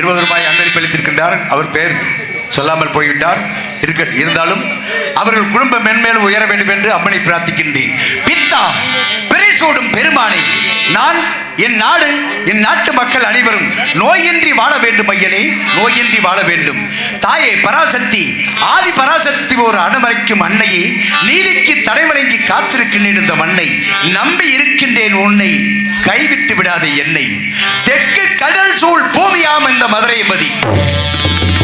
இருபது ரூபாய் அன்பளிப்பு அளித்திருக்கின்றார் அவர் பெயர் சொல்லாமல் போய்விட்டார். இருக்க இருந்தாலும் அவர்கள் குடும்பம் மென்மேலும் உயர வேண்டும் என்று அம்மனை பிரார்த்திக்கின்றேன். பித்தா பெரிசோடும் பெருமானை நான் என் நாடு என் நாட்டு மக்கள் அனைவரும் நோயின்றி வாழ வேண்டும் ஐயனே நோயின்றி வாழ வேண்டும். தாயே பராசக்தி ஆதி பராசக்தி ஒரு அனுமதிக்கும் அன்னையே நீதிக்கு தடை வழங்கி காத்திருக்கின்றேன் இந்த மண்ணை. நம்பி இருக்கின்றேன் உன்னை. கைவிட்டு விடாத என்னை. தெற்கு கடல் சூழ் பூமியாம் இந்த மதுரையம்பதி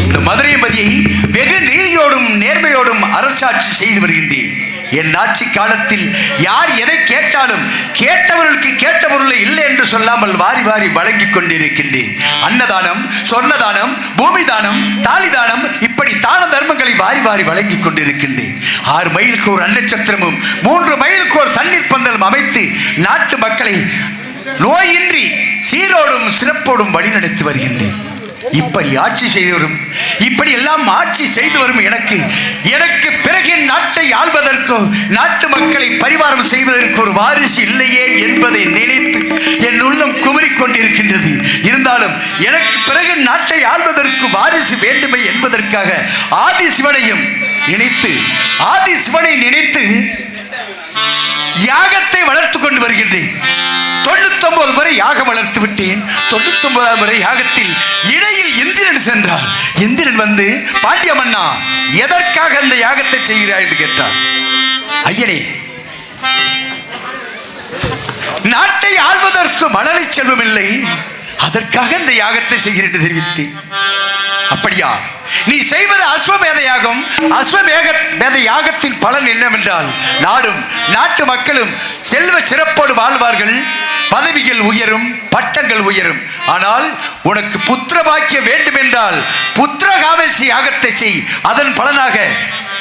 இந்த மதுரையம்பதியை வெகு நீதியோடும் நேர்மையோடும் அரசாட்சி செய்து வருகின்றேன். என் ஆட்சி காலத்தில் யார் எதை கேட்டாலும் கேட்டவர்களுக்கு கேட்ட பொருளை இல்லை என்று சொல்லாமல் வாரி வாரி வழங்கிக் கொண்டிருக்கின்றேன். அன்னதானம் சொர்ணதானம் பூமி தானம் தாலி தானம் இப்படி தான தர்மங்களை வாரி வாரி வழங்கிக் கொண்டிருக்கின்றேன். ஆறு மைலுக்கு ஒரு அன்னச்சத்திரமும் மூன்று மைலுக்கு ஒரு தண்ணீர் பந்தலும் அமைத்து நாட்டு மக்களை நோயின்றி சீரோடும் சிறப்போடும் வழி நடத்தி வருகின்றேன். இப்படி ஆட்சி செய்து வரும் இப்படி எல்லாம் ஆட்சி செய்து வரும் எனக்கு எனக்கு பிறகு நாட்டை ஆள்வதற்கும் நாட்டு மக்களை பரிவாரம் செய்வதற்கு ஒரு வாரிசு இல்லையே என்பதை நினைத்து என் உள்ளம் குமரிக் கொண்டிருக்கின்றது. இருந்தாலும் எனக்கு பிறகு நாட்டை ஆள்வதற்கு வாரிசு வேண்டுமே என்பதற்காக ஆதி சிவனையும் நினைத்து ஆதி சிவனை நினைத்து யாகத்தை வளர்த்து கொண்டு வருகின்றேன். முறை யாகம் வளர்த்து விட்டேன். தொண்ணூத்தி ஒன்பதாம் முறை யாகத்தில் இடையில் இந்திரன் சென்றார். இந்திரன் வந்து பாண்டிய மன்னா எதற்காக அந்த யாகத்தை செய்கிறாய்? என்று கேட்டார். ஐயனே நாட்டை ஆள்வதற்கு மணலை செல்வம் இல்லை அதற்காக இந்த யாகத்தை செய்கிறேன் என்று தெரிவித்தேன். அப்படியா? நீ செய்வது அஸ்வமேத யாகம் அஸ்வமேக மேத யாகத்தின் பலன் என்னவென்றால் நாடும் நாட்டு மக்களும் செல்வ சிறப்போடு வாழ்வார்கள். பதவிகள் உயரும் பட்டங்கள் உயரும். ஆனால் உனக்கு புத்திர பாக்கியம் வேண்டும் என்றால் புத்திர காவல்சி யாகத்தை செய். அதன் பலனாக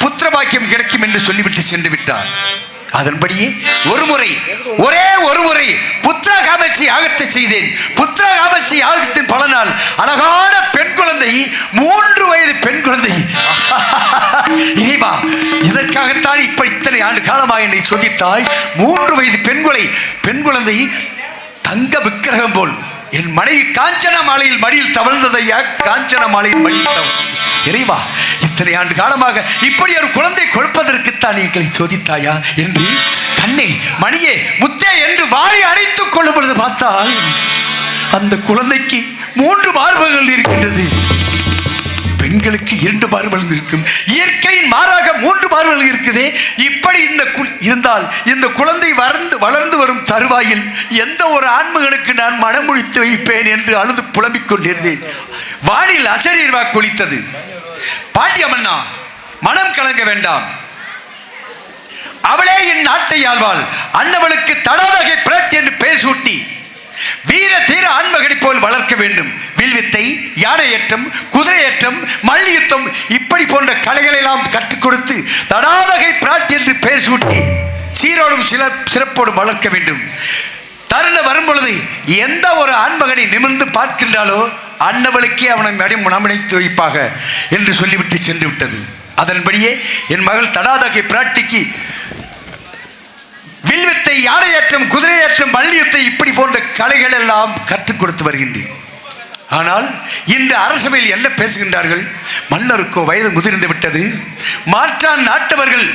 புத்திர பாக்கியம் கிடைக்கும் என்று சொல்லிவிட்டு சென்று விட்டார். அதன்படியே ஒரு முறை ஒரே ஒரு முறை புத்திர காமட்சி யாகத்தை செய்தேன். புத்திர காமட்சி யாகத்தின் பலனால் அழகான பெண் குழந்தை மூன்று வயது பெண் குழந்தை. இறைவா இதற்காகத்தான் இப்ப இத்தனை ஆண்டு காலமாக என்னை சோதித்தாய். மூன்று வயது பெண்குலை பெண் குழந்தை தங்க விக்கிரகம் போல். என் மனைவி காஞ்சன மாலையில் மடியில் தவழ்ந்ததையா? காஞ்சன மாலையில் மடியில் தவழ்ந்தது. இறைவா இத்தனை ஆண்டு காலமாக இப்படி ஒரு குழந்தை கொடுப்பதற்குத்தான் எங்களை சோதித்தாயா என்று கண்ணே மணியே முத்தே என்று வாரி அடைத்துக் கொள்ளும் பொழுது பார்த்தால் அந்த குழந்தைக்கு மூன்று மார்பகங்கள் இருக்கின்றது. பெண்களுக்கு இரண்டு மார்பல்கள் இருக்கும். இயற்கையின் மாறாக மூன்று மார்பல்கள் இருக்குதே. இப்படி இந்த இருந்தால் இந்த குழந்தை வளர்ந்து வளர்ந்து வரும் தருவாயில் எந்த ஒரு ஆண்மகனுக்கு நான் மனம் முடித்து வைப்பேன் என்று அழுது புலம்பிக் கொண்டிருந்தேன். வானில் அசரீர்வா குளித்தது. பாண்டியமன்னா மனம் கலங்க வேண்டாம். அவளே என் நாட்டை ஆழ்வாள் அன்னவளுக்கு தடாதகை பிறட் என்று பெயர் சூட்டி வீர தீர ஆண்மகனை போல் வளர்க்க வேண்டும். வில்வித்தை யானையேற்றம் குதிரையேற்றம் மல்யுத்தம் இப்படி போன்ற கலைகளை எல்லாம் கற்றுக் கொடுத்து தடாதகை பிராட்டி என்று பெயர் சூட்டி சீரோடும் சில சிறப்போடும் வளர்க்க வேண்டும். தருணம் வரும் பொழுது எந்த ஒரு ஆண்மகனை நிமிர்ந்து பார்க்கின்றாலோ அன்னவளுக்கே அவனை அடி முனமணித்து வைப்பாக என்று சொல்லிவிட்டு சென்று விட்டது அதன்படியே என் மகள் தடாதகை பிராட்டிக்கு வில்வித்தை யானையேற்றம் குதிரையேற்றம் பள்ளியத்தை இப்படி போன்ற கலைகள் எல்லாம் கற்றுக் கொடுத்து வருகின்றேன். ஆனால் இன்று அரசவையில் என்ன பேசுகின்றார்கள்? மன்னருக்கோ வயது முதிர்ந்து விட்டது. மாற்றான் நாட்டவர்கள்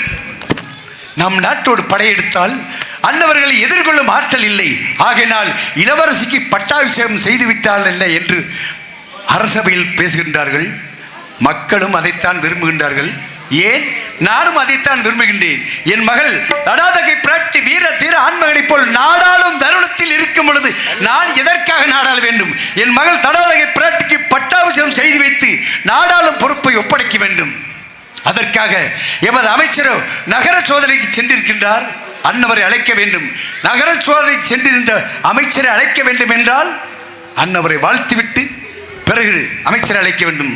நம் நாட்டோடு படையெடுத்தால் அன்னவர்களை எதிர்கொள்ளும் ஆற்றல் இல்லை. ஆகையினால் இளவரசிக்கு பட்டாபிஷேகம் செய்து விட்டால் என்ன என்று அரசபையில் பேசுகின்றார்கள். மக்களும் அதைத்தான் விரும்புகின்றார்கள். ஏன்? நானும் அதைத்தான் விரும்புகின்றேன். என் மகள் தடாதகை பிராட்டி வீர தீர ஆண்மகனைப் போல் நாடாளும் தருணத்தில் இருக்கும் பொழுது நான் எதற்காக நாடாள வேண்டும்? என் மகள் தடாதகை பிராட்டிக்கு பட்டாபிஷேகம் செய்து வைத்து நாடாளும் பொறுப்பை ஒப்படைக்க வேண்டும். அதற்காக எமது அமைச்சரோ நகர சோதனைக்கு சென்றிருக்கின்றார். அன்னவரை அழைக்க வேண்டும். நகர சோதனை சென்றிருந்த அமைச்சரை அழைக்க வேண்டும் என்றால் அன்னவரை வாழ்த்துவிட்டு பிறகு அமைச்சரை அழைக்க வேண்டும்.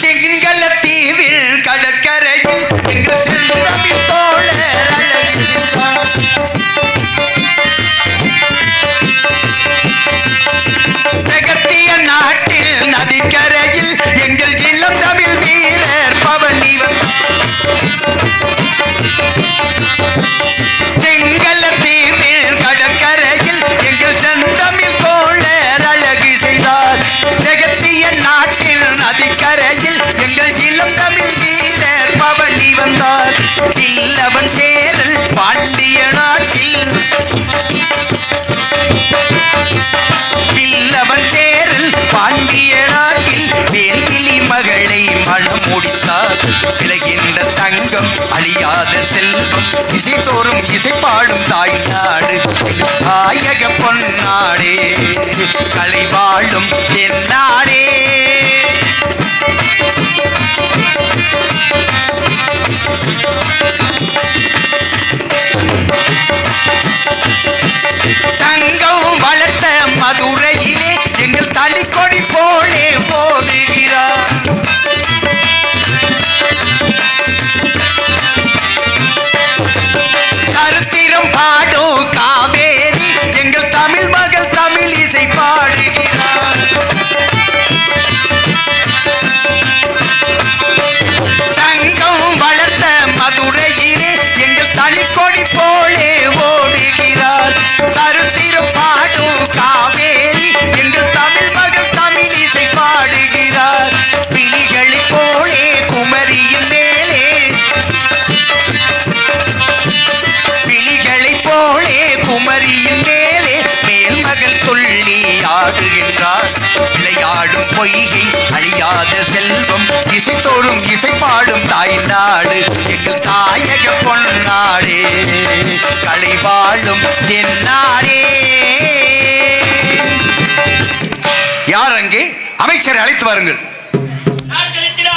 செங்கின்கல தீவில் கடற்கரையில் எங்கள் தோழர் செகத்திய நாட்டில் நதிக்கரை யாகம் அழியாத செல்வம் இசைத்தோறும் இசைப்பாடும் தாய் நாடு தாயக பொன்னாடே களை வாழும் என் சங்கம் வளர்த்த மதுரையிலே எங்கள் தளிக்கொடி போலே விளையாடும் பொய்கை அழியாத செல்வம் இசைத்தோறும் இசைப்பாடும் தாய் நாடு எங்கள் தாயக பொன்னாடே. களை வாழும் என் நாடே. யார் அங்கே? அமைச்சரை அழைத்து வாருங்கள். செலுத்திட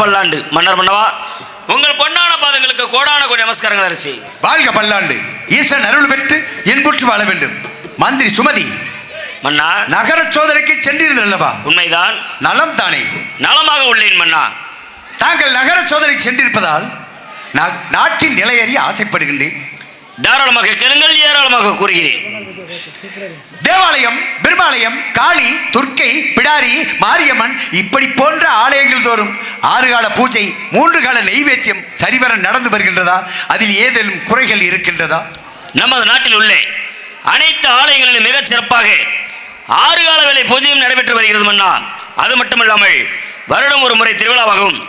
பல்லாண்டு மன்னர் மன்னவா உங்கள் பொன்னான பாதங்களுக்கு கோடான கோடி நமஸ்காரங்கள் அரசி. வாழ்க பல்லாண்டு ஈசன் அருள் பெற்று இன்புற்று வாழ வேண்டும். மந்திரி சுமதி மன்னா நகர சோதனைக்கு சென்றிருந்தல்லவா உண்மைதான். நலம் தானே நலமாக உள்ளேன் மன்னா. தாங்கள் நகர சோதனைக்கு சென்றிருப்பதால் நாட்டின் நிலையறிய ஆசைப்படுகின்றேன். தாராளமாக கேளுங்கள் ஏராளமாக கூறுகிறேன். தேவாலயம் பெருமாலயம் காளி துர்க்கை பிடாரி மாரியம்மன் இப்படி போன்ற ஆலயங்கள் தோறும் ஆறு கால பூஜை மூன்று கால நெய்வேத்தியம் சரிவர நடந்து வருகின்றதா? அதில் ஏதேனும் குறைகள் இருக்கின்றதா? நமது நாட்டில் உள்ள அனைத்து ஆலயங்களிலும் மிகச் சிறப்பாக ஆறு கால வேலை பூஜையும் நடைபெற்று வருகிறது மன்னா. அது மட்டுமல்லாமல் வருடம் ஒரு முறை திருவிழாவாகவும்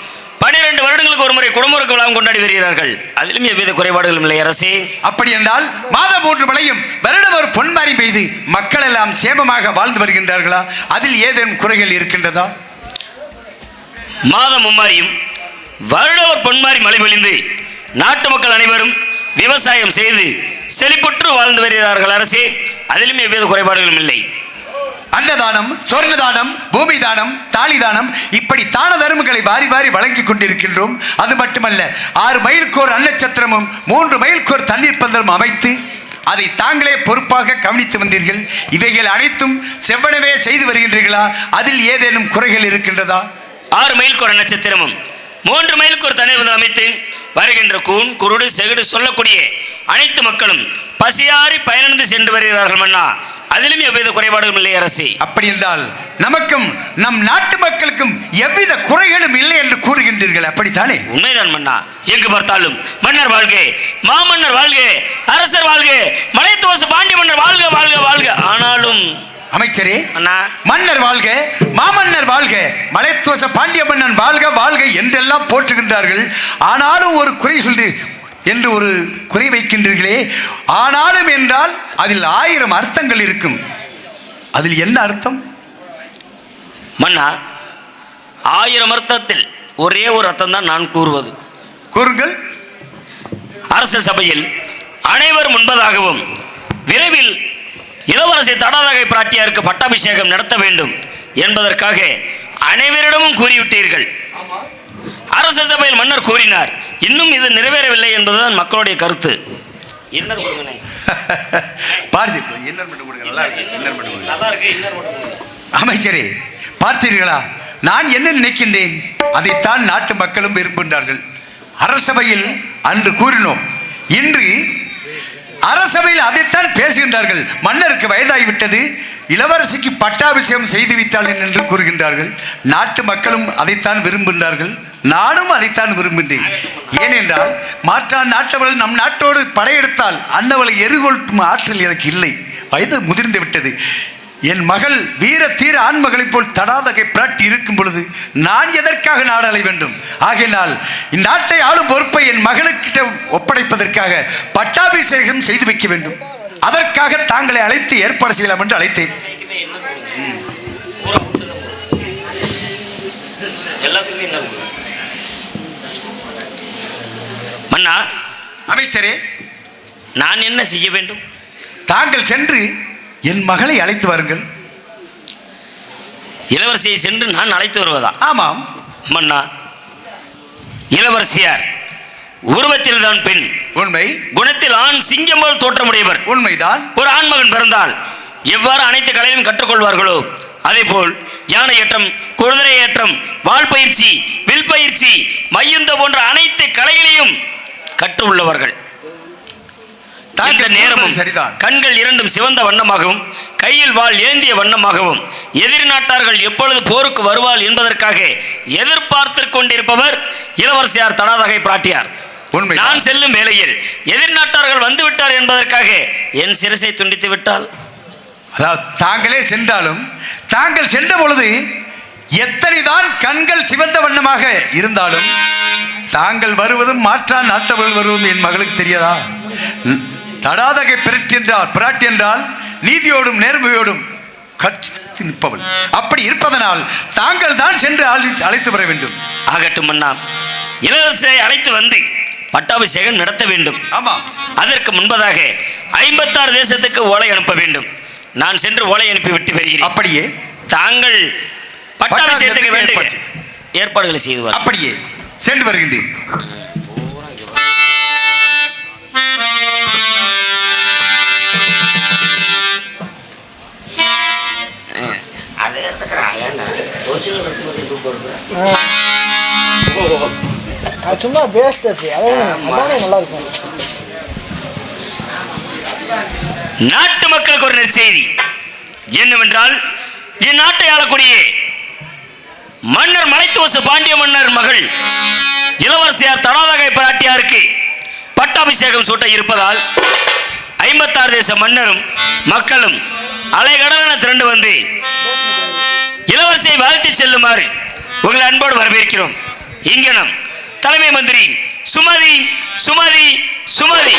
பனிரெண்டு வருடங்களுக்கு ஒரு முறை குடமுறுக்கு விழாவும் கொண்டாடி வருகிறார்கள். அதிலும் எவ்வித குறைபாடுகளும் இல்லை அரசே. அப்படி என்றால் மாதம் மூன்று மழையும் வருடம் ஒரு பொன்மாரி பெய்து மக்கள் எல்லாம் சேமமாக வாழ்ந்து வருகின்றார்களா? அதில் ஏதேனும் குறைகள் இருக்கின்றதா? மாதம் மும்மாரியும் வருட ஒரு பொன்மாரி மழை பொழிந்து நாட்டு மக்கள் அனைவரும் விவசாயம் செய்து செழிப்புற்று வாழ்ந்து வருகிறார்கள் அரசே. அதிலும் எவ்வித குறைபாடுகளும் இல்லை. அன்னதானம் சொர்ண தானம் பூமி தானம் தாலி தானம் இப்படி தான தர்மங்களை வாரி வாரி வழங்கிக் கொண்டிருக்கின்றோம். அது மட்டுமல்ல ஆறு மைலுக்கோர் அன்னச்சத்திரமும் மூன்று மைலுக்கோர் தண்ணீர் பந்தலும் அமைத்து அதை தாங்களே பொறுப்பாக கவனித்து வந்தீர்கள். இவைகள் அனைத்தும் செவ்வனவே செய்து வருகின்றீர்களா? அதில் ஏதேனும் குறைகள் இருக்கின்றதா? ஆறு மைலுக்கு ஒரு நட்சத்திரமும் மூன்று மைலுக்கு ஒரு தண்ணீர் அமைத்து வருகின்ற கூன் குருடு செகுடு சொல்லக்கூடிய அனைத்து மக்களும் பசியாறி பயணிந்து சென்று வருகிறார்கள் மன்னா. அதிலும் எவ்வித குறைபாடுகளும் இல்லை அரசே. அப்படி என்றால் நமக்கும் நம் நாட்டு மக்களுக்கும் எவ்வித குறைகளும் இல்லை என்று கூறுகின்றீர்கள். அப்படித்தானே? உண்மைதான் மன்னா. எங்கு பார்த்தாலும் மன்னர் வாழ்க மாமன்னர் வாழ்க அரசர் வாழ்க மலைத்துவச பாண்டிய மன்னர் வாழ்க வாழ்க வாழ்க. ஆனாலும் அமைச்சரே அண்ணா மன்னர் வாழ்க மாமன்னர் வாழ்க மலைத்துவச பாண்டிய மன்னன் வாழ்க வாழ்க என்றெல்லாம் போற்றுகின்றார்கள். ஆனாலும் ஒரு குறை சொல்லி என்று ஒரு குறை வைக்கின்றீர்களே. ஆனாலும் என்றால் அதில் ஆயிரம் அர்த்தங்கள் இருக்கும். அதில் என்ன அர்த்தம்? மன்னா ஆயிரம் அர்த்தத்தில் ஒரே ஒரு அர்த்தம் தான் நான் கூறுவது. கூறுங்கள். அரச சபையில் அனைவர் முன்பதாகவும் விரைவில் இளவரசி தடாதகை பிராட்டியாருக்கு பட்டாபிஷேகம் நடத்த வேண்டும் என்பதற்காக அனைவரிடமும் கூறிவிட்டீர்கள். அரச சபையில் மன்னர் கூறினார் இன்னும் இது நிறைவேறவில்லை என்பதுதான் மக்களுடைய கருத்து. இன்னர் கொடுங்கண்ணே. பார்த்து இன்னர் மட்டும் கொடுங்க நல்லா இருக்கு இன்னர் மட்டும் கொடுங்க. நல்லா இருக்கு இன்னர் மட்டும் கொடுங்க. அமைச்சரே பார்த்தீர்களா? நான் என்ன நினைக்கின்றேன்? அதைத்தான் நாட்டு மக்களும் விரும்புகின்றார்கள். அரசபையில் அன்று கூறினோம் இன்று அரசபையில் அதைத்தான் பேசுகின்றார்கள். மன்னருக்கு வயதாகிவிட்டது இளவரசிக்கு பட்டாபிஷேகம் செய்து வைத்தாள் என்று கூறுகின்றார்கள். நாட்டு மக்களும் அதைத்தான் விரும்புகின்றார்கள். நானும் அதைத்தான் விரும்புகிறேன். ஏனென்றால் மாற்றான் நாட்டவர்கள் நம் நாட்டோடு படையெடுத்தால் அன்னவளை எருகொள்ளும் ஆற்றல் எனக்கு இல்லை. வயது முதிர்ந்து விட்டது. என் மகள் வீர தீர ஆண்மகளைப் போல் தடாதகை பிராட்டி இருக்கும் பொழுது நான் எதற்காக நாடலை வேண்டும்? ஆகையினால் இந்நாட்டை ஆளும் பொறுப்பை என் மகளுக்கிட்ட ஒப்படைப்பதற்காக பட்டாபிஷேகம் செய்து வைக்க வேண்டும். அதற்காக தாங்களை அழைத்து ஏற்பாடு செய்யலாம் என்று அழைத்தேன். எல்லாத்துக்குமே என்ன உண்டு? மன்னா அமைச்சரே நான் என்ன செய்ய வேண்டும்? தாங்கள் சென்று என் மகளை அழைத்து வாருங்கள். இளவரசியை சென்று நான் அழைத்து வருவதா? ஆமாம். மன்னா இளவரசியார் உருவத்தில் தான் பெண். உண்மை. குணத்தில் ஆண் சிங்கம் போல் தோற்றமுடையவர். உண்மைதான். ஒரு ஆண்மகன் பிறந்தால் எவ்வாறு அனைத்து கலையிலும் கற்றுக்கொள்வார்களோ? அதேபோல் யானை ஏற்றம் குதிரை ஏற்றம் வால் பயிற்சி வில் பயிற்சி மையுந்த போன்ற அனைத்து கலைகளையும் கற்று உள்ளவர்கள் தாங்கள் நேரமும் சரிதான். கண்கள் இரண்டும் சிவந்த வண்ணமாகவும் கையில் வாள் ஏந்திய வண்ணமாகவும் எதிரி நாட்டார்கள் எப்பொழுது போருக்கு வருவாள் என்பதற்காக எதிர்பார்த்து கொண்டிருப்பவர் இளவரசியார் தடாதகை பிராட்டியார். உண்மை நான் செல்லும் வேளையில் எதிர் நாட்டார்கள் வந்து விட்டார் என்பதற்காக என் சிரசை துண்டித்து விட்டால் அதாவது தாங்களே சென்றாலும் தாங்கள் சென்ற பொழுது எத்தனை தான் கண்கள் சிவந்த வண்ணமாக இருந்தாலும் தாங்கள் வருவதும் மாற்றான் நாட்டவர்கள் வருவதும் என் மகளுக்கு தெரியாதா? தடாதகை பிராட்டி என்றால் பிராட்டி என்றால் நீதியோடும் நேர்மையோடும் கட்சி நிற்பவள். அப்படி இருப்பதனால் தாங்கள் தான் சென்று அழை- அழைத்து வர வேண்டும். ஆகட்டும் அண்ணா. இளவரசரை அழைத்து வந்து பட்டாபிஷேகம் நடத்த வேண்டும். ஆமாம் அதற்கு முன்பதாக ஐம்பத்தாறு தேசத்துக்கு ஓலை அனுப்ப வேண்டும். நான் சென்று ஓலை அனுப்பி விட்டு வருகிறேன். அப்படியே. தாங்கள் பட்டாபிஷேகத்துக்கு ஏற்பாடு. ஏற்பாடுகளை செய்து அப்படியே. சென்று வருகின்றேன். சும்மா பேஸ்ட் அது அதானே நல்லா இருக்கும் நாட்டு மக்களுக்கு ஒரு நற்செய்தி என்னவென்றால் இந்நாட்டை ஆளக்கூடிய மன்னர் மலைத்துவச பாண்டிய மன்னர் மகள் இளவரசியார் தடாதகை பிராட்டியாருக்கு பட்டாபிஷேகம் சூட்ட இருப்பதால் ஐம்பத்தாறு தேச மன்னரும் மக்களும் அலைகடலான திரண்டு வந்து இளவரசியை வாழ்த்தி செல்லுமாறு உங்களை அன்போடு வரவேற்கிறோம். இங்கனம் தலைமை மந்திரி சுமதி சுமதி சுமதி.